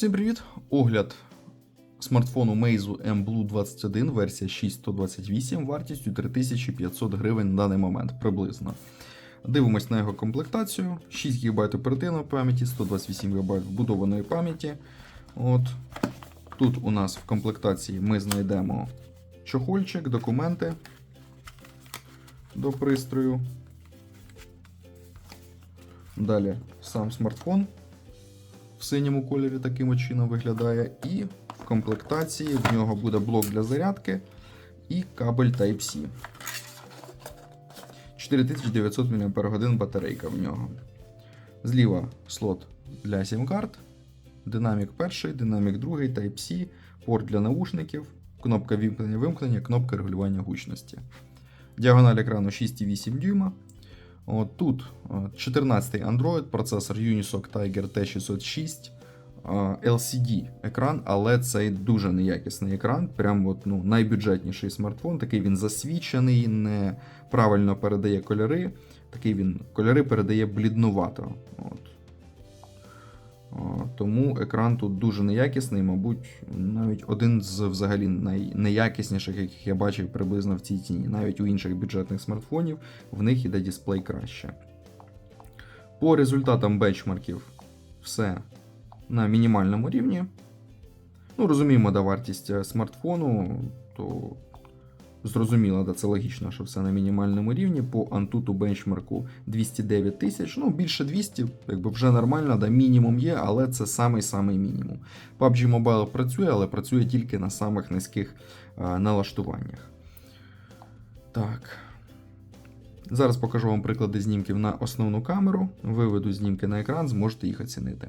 Всім привіт! Огляд смартфону Meizu M Blue 21, версія 6128, вартістю 3500 гривень на даний момент приблизно. Дивимось на його комплектацію: 6 ГБ оперативної пам'яті, 128 ГБ вбудованої пам'яті. От. Тут у нас в комплектації ми знайдемо чохольчик, документи до пристрою. Далі сам смартфон в синьому кольорі таким чином виглядає. І в комплектації в нього буде блок для зарядки і кабель Type-C. 4900 мАч батарейка в нього. Зліва слот для сім-карт, динамік перший, динамік другий, Type-C, порт для наушників, кнопка вімкнення-вимкнення, кнопка регулювання гучності. Діагональ екрану 6,8 дюйма. От тут 14-й Android, процесор Unisoc Tiger T606, LCD екран, але це дуже неякісний екран. Прям от, ну, найбюджетніший смартфон. Такий він засвічений, неправильно передає кольори. Такий він кольори передає бліднувато. От. Тому екран тут дуже неякісний, мабуть, навіть один з взагалі найнеякісніших, яких я бачив приблизно в цій ціні. Навіть у інших бюджетних смартфонів в них іде дисплей краще. По результатам бенчмарків все на мінімальному рівні. Ну, розуміємо, да, вартість е, смартфону, то Зрозуміло, да, це логічно, що все на мінімальному рівні. По Antutu бенчмарку 209 тисяч, ну більше 200, якби вже нормально, да, мінімум є, але це самий-самий мінімум. PUBG Mobile працює, але працює тільки на самих низьких а, налаштуваннях. Так. Зараз покажу вам приклади знімків на основну камеру. Виведу знімки на екран, зможете їх оцінити.